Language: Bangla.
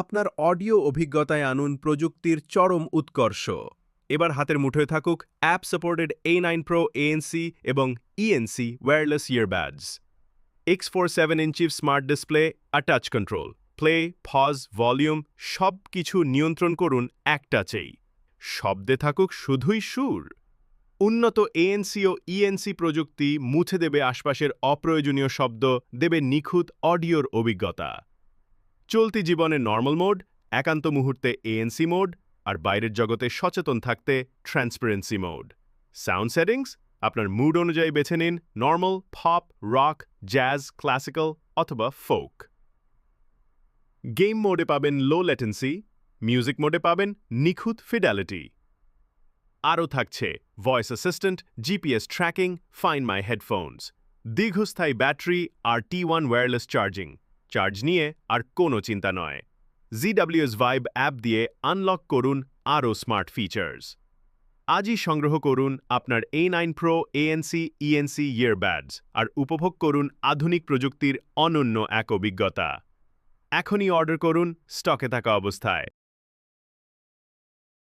আপনার অডিও অভিজ্ঞতায় আনুন প্রযুক্তির চরম উৎকর্ষ। এবার হাতের মুঠোয় থাকুক app supported A nine pro ANC এবং E ENC wireless earbuds X four seven ইঞ্চিভ smart display আর touch control play pause volume সব কিছু নিয়ন্ত্রণ করুন এক টাচেই শব্দে থাকুক শুধুই সুর। উন্নত এএনসি ও ইএনসি প্রযুক্তি মুছে দেবে আশপাশের অপ্রয়োজনীয় শব্দ, দেবে নিখুঁত অডিওর অভিজ্ঞতা। চলতি জীবনে নর্মাল মোড একান্ত মুহূর্তে এএনসি মোড আর বাইরের জগতে সচেতন থাকতে ট্রান্সপারেন্সি মোড সাউন্ড সেটিংস আপনার মুড অনুযায়ী বেছে নিন normal pop rock jazz classical অথবা ফোক গেম মোডে পাবেন লো লেটেন্সি মিউজিক মোডে পাবেন নিখুঁত ফিডালিটি আরও থাকছে voice assistant GPS tracking find my headphones দীর্ঘস্থায়ী ব্যাটারি আর T one wireless charging charge নিয়ে আর কোনো চিন্তা নয়। জিডাব্লিউএস ভাইব অ্যাপ দিয়ে আনলক করুন আরও স্মার্ট ফিচার্স আজই সংগ্রহ করুন আপনার A nine pro ANC ENC earbuds আর উপভোগ করুন আধুনিক প্রযুক্তির অনন্য এক অভিজ্ঞতা। এখনই অর্ডার করুন স্টকে থাকা অবস্থায়।